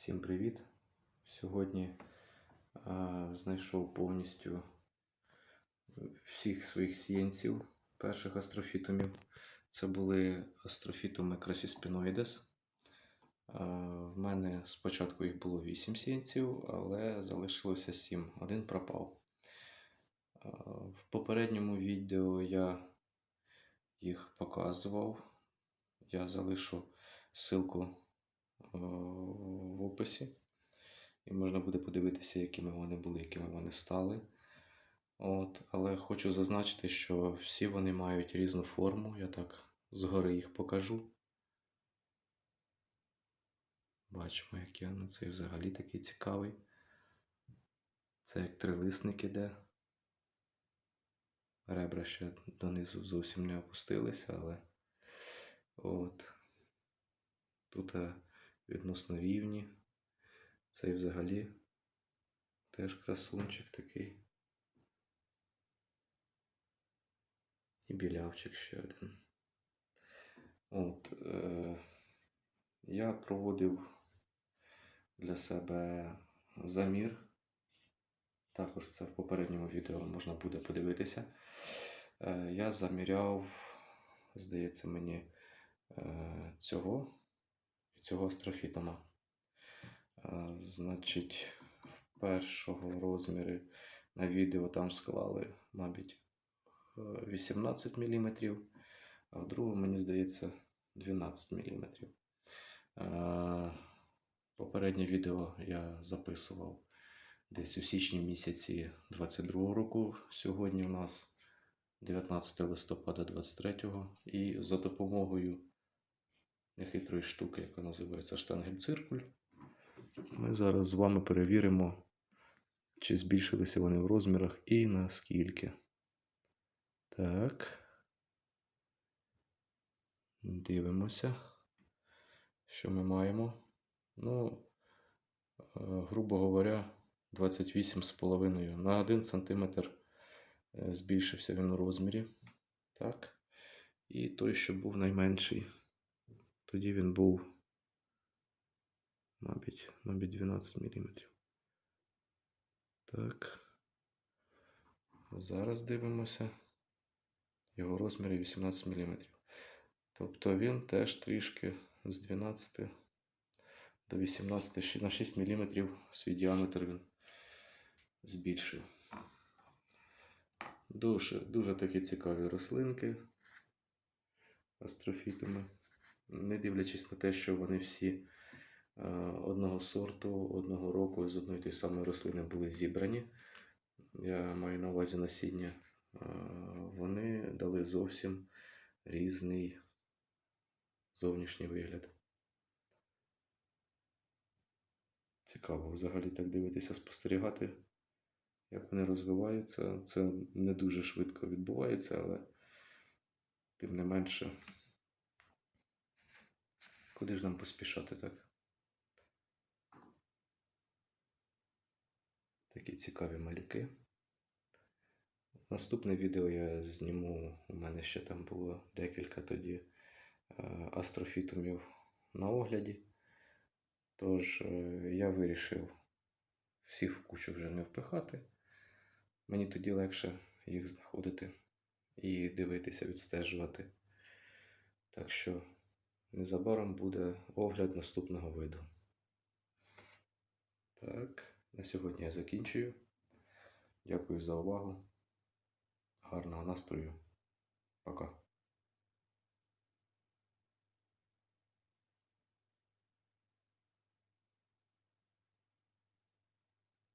Всім привіт! Сьогодні а, знайшов повністю всіх своїх сіянців перших астрофітумів. Це були астрофітуми Красіспіноїдес. В мене спочатку їх було 8 сіянців, але залишилося 7. Один пропав. В попередньому відео я їх показував. Я залишу ссылку в описі. І можна буде подивитися, якими вони були, якими вони стали. От, Але хочу зазначити, що всі вони мають різну форму. Я так згори їх покажу. Бачимо, який ну, цей взагалі такий цікавий. Це як трилисник іде. Ребра ще донизу зовсім не опустилися, але от. Тут е, відносно рівні. Цей взагалі теж красунчик такий. І білявчик ще один. От, е, я проводив для себе замір. Також це в попередньому відео можна буде подивитися. Е, я заміряв, здається, мені е, цього цього астрофітома. Е, Значить, в першого розмірі на відео там склали, мабуть, е, 18 мм, а в другому, мені здається, 12 мм. Е, Попереднє відео я записував десь у січні місяці 22 року. Сьогодні у нас 19 листопада 23 і за допомогою нехитрої штуки, яка називається штангель-циркуль. Ми зараз з вами перевіримо, чи збільшилися вони в розмірах і наскільки. Так. Дивимося, що ми маємо. Ну, е, грубо говоря, 28,5 на 1 см е, збільшився він у розмірі. Так. І той, що був найменший, тоді він був, мабуть, мабуть 12 мм. Так. Зараз дивимося. Його розміри 18 мм. Тобто він теж трішки з 12 до 18 на 6 мм свій діаметр він збільшив. Дуже, дуже такі цікаві рослинки астрофітами. Не дивлячись на те, що вони всі е, одного сорту, одного року з одної тої самої рослини були зібрані. Я маю на увазі насіння. Е, вони дали зовсім різний зовнішній вигляд. Цікаво взагалі так дивитися, спостерігати, як вони розвиваються. Це не дуже швидко відбувається, але тим не менше, куди ж нам поспішати так? Такі цікаві малюки. Наступне відео я зніму. У мене ще там було декілька тоді е, астрофітумів на огляді. Тож е, я вирішив всіх в кучу вже не впихати. Мені тоді легше їх знаходити і дивитися, відстежувати. Так що незабаром буде огляд наступного виду. Так, на сьогодні я закінчую. Дякую за увагу. Гарного настрою. Пока.